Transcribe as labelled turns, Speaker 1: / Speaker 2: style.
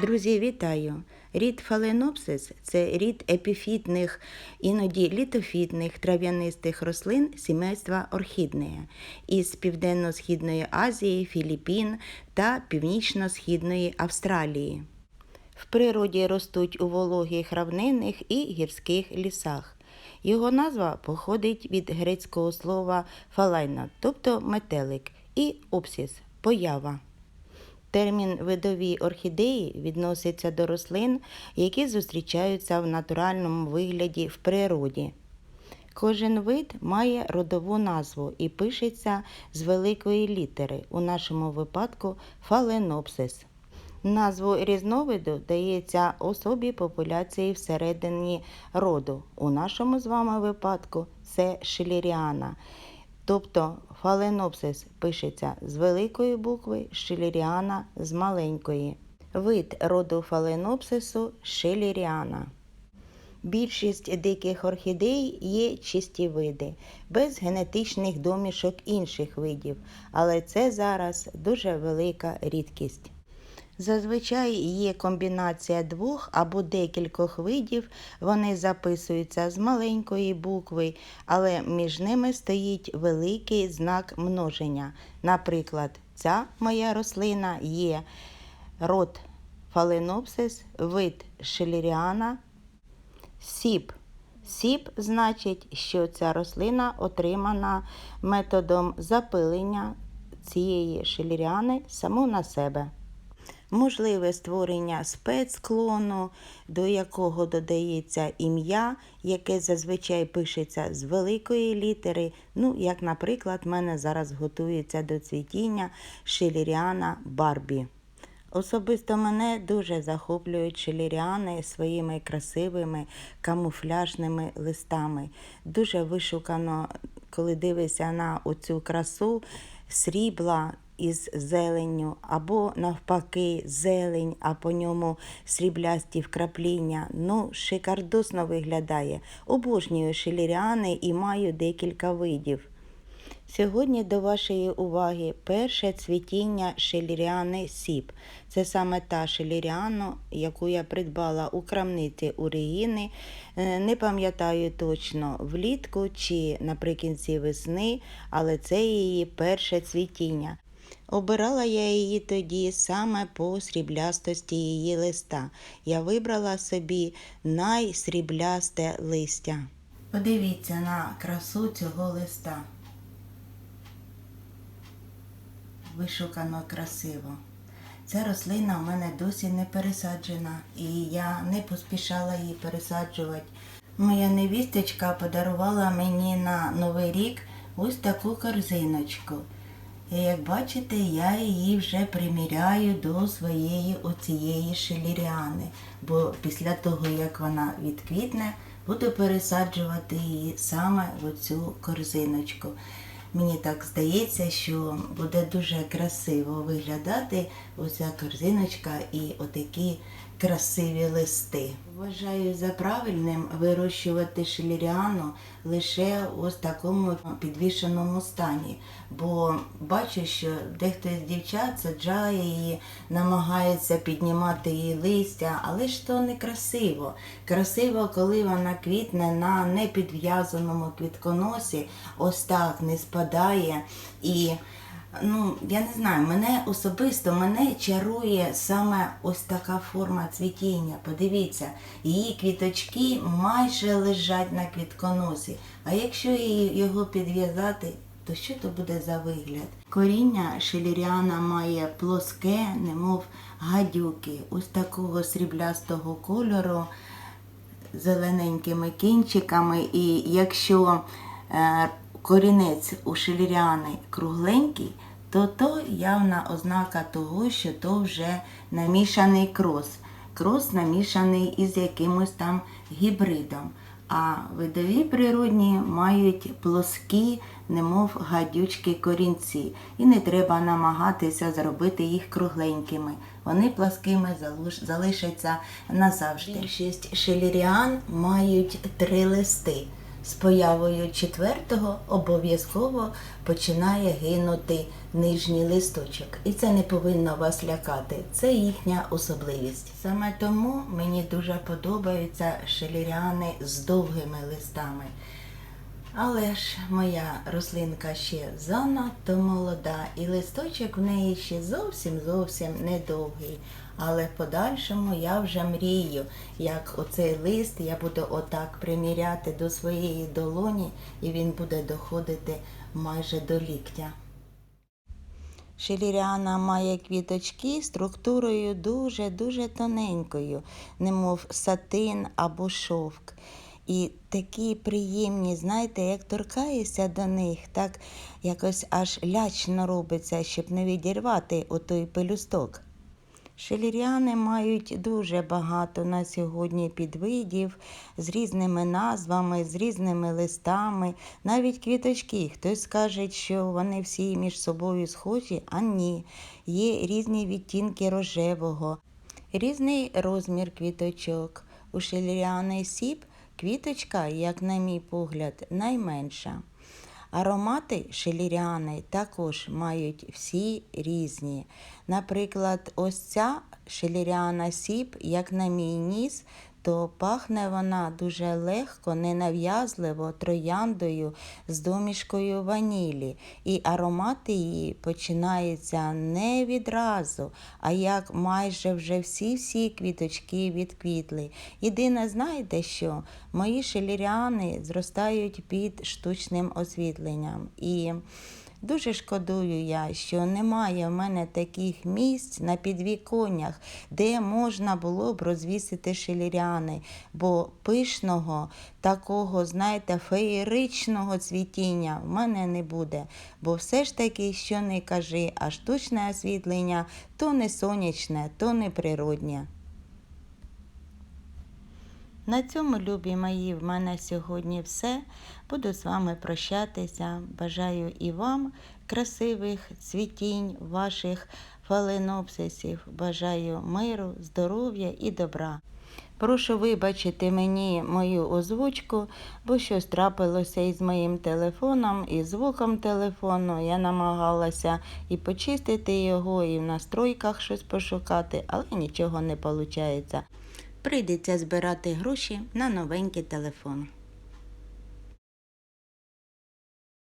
Speaker 1: Друзі, вітаю! Рід фаленопсис це рід епіфітних, іноді літофітних трав'янистих рослин сімейства орхіднея із Південно-Східної Азії, Філіппін та Північно-Східної Австралії. В природі ростуть у вологих равнинних і гірських лісах. Його назва походить від грецького слова фалайна, тобто метелик, і опсіс поява. Термін видові орхідеї відноситься до рослин, які зустрічаються в натуральному вигляді в природі. Кожен вид має родову назву і пишеться з великої літери, у нашому випадку фаленопсис. Назву різновиду дається особі популяції всередині роду. У нашому з вами випадку це шиліріана. Тобто фаленопсис пишеться з великої букви, шиліріана з маленької. Вид роду фаленопсису шиліріана. Більшість диких орхідей є чисті види, без генетичних домішок інших видів, але це зараз дуже велика рідкість. Зазвичай є комбінація двох або декількох видів, вони записуються з маленької букви, але між ними стоїть великий знак множення. Наприклад, ця моя рослина є род фаленопсис, вид шелеріана, сіп. Сіп значить, що ця рослина отримана методом запилення цієї шелеріани саму на себе. Можливе створення спецклону, до якого додається ім'я, яке зазвичай пишеться з великої літери. Ну, як, наприклад, в мене зараз готується до цвітіння шиліріана Барбі. Особисто мене дуже захоплюють шиліріани своїми красивими камуфляжними листами. Дуже вишукано, коли дивишся на оцю красу срібла із зеленню, або навпаки, зелень, а по ньому сріблясті вкрапління. Ну, шикардосно виглядає. Обожнюю шиліріани і маю декілька видів. Сьогодні до вашої уваги перше цвітіння шеліріани сіп. Це саме та шеліріана, яку я придбала у крамниці у Регіни. Е, Не пам'ятаю точно влітку чи наприкінці весни, але це її перше цвітіння. Обирала я її тоді саме по сріблястості її листа. Я вибрала собі найсріблясте листя. Подивіться на красу цього листа. Вишукано красиво. Ця рослина в мене досі не пересаджена, і я не поспішала її пересаджувати. Моя невісточка подарувала мені на Новий рік ось таку корзиночку. І як бачите, я її вже приміряю до своєї оцієї шеліріани, бо після того, як вона відквітне, буду пересаджувати її саме в оцю корзиночку. Мені так здається, що буде дуже красиво виглядати оця корзиночка і отакі красиві листи. Вважаю за правильним вирощувати шеліріану лише ось такому підвішеному стані, бо бачу, що дехто з дівчат саджає її, намагається піднімати її листя, але ж то не красиво. Красиво, коли вона квітне на непідв'язаному квітконосі, ось так не спадає і ну, я не знаю, мене особисто мене чарує саме ось така форма цвітіння. Подивіться, її квіточки майже лежать на квітконосі. А якщо його підв'язати, то що то буде за вигляд? Коріння шеліріана має плоске, немов гадюки, ось такого сріблястого кольору зелененькими кінчиками, і якщо е, корінець у шеліріани кругленький, то то явна ознака того, що то вже намішаний крос. Крос намішаний із якимось там гібридом. А видові природні мають плоскі, немов гадючки корінці, і не треба намагатися зробити їх кругленькими. Вони плоскими залишаться назавжди. Більшість шеліріан мають три листи. З появою четвертого обов'язково починає гинути нижній листочок. І це не повинно вас лякати. Це їхня особливість. Саме тому мені дуже подобаються шеліріани з довгими листами. Але ж моя рослинка ще занадто молода, і листочок в неї ще зовсім зовсім недовгий. Але в подальшому я вже мрію, як оцей лист я буду отак приміряти до своєї долоні, і він буде доходити майже до ліктя. Шеліріана має квіточки структурою дуже-дуже тоненькою, немов сатин або шовк. І такі приємні, знаєте, як торкаєшся до них, так якось аж лячно робиться, щоб не відірвати отой пелюсток. Шеліріани мають дуже багато на сьогодні підвидів з різними назвами, з різними листами, навіть квіточки. Хтось скаже, що вони всі між собою схожі, а ні. Є різні відтінки рожевого, різний розмір квіточок. У шеліріани сіп квіточка, як на мій погляд, найменша. Аромати шеліріани також мають всі різні. Наприклад, ось ця шеліріана сіп, як на мій ніс, то пахне вона дуже легко, ненав'язливо трояндою з домішкою ванілі. І аромати її починаються не відразу, а як майже вже всі-всі квіточки відквітли. Єдине, знаєте що? Мої шеліріани зростають під штучним освітленням. І Дуже шкодую я, що немає в мене таких місць на підвіконнях, де можна було б розвісити шеліряни, бо пишного, такого, знаєте, феєричного цвітіння в мене не буде. Бо все ж таки, що не кажи, а штучне освітлення то не сонячне, то не природнє. На цьому, любі мої, в мене сьогодні все. Буду з вами прощатися. Бажаю і вам красивих цвітінь ваших фаленопсисів. Бажаю миру, здоров'я і добра. Прошу вибачити мені мою озвучку, бо щось трапилося із моїм телефоном, і звуком телефону. Я намагалася і почистити його, і в настройках щось пошукати, але нічого не виходить. Прийдеться збирати гроші на новенький телефон.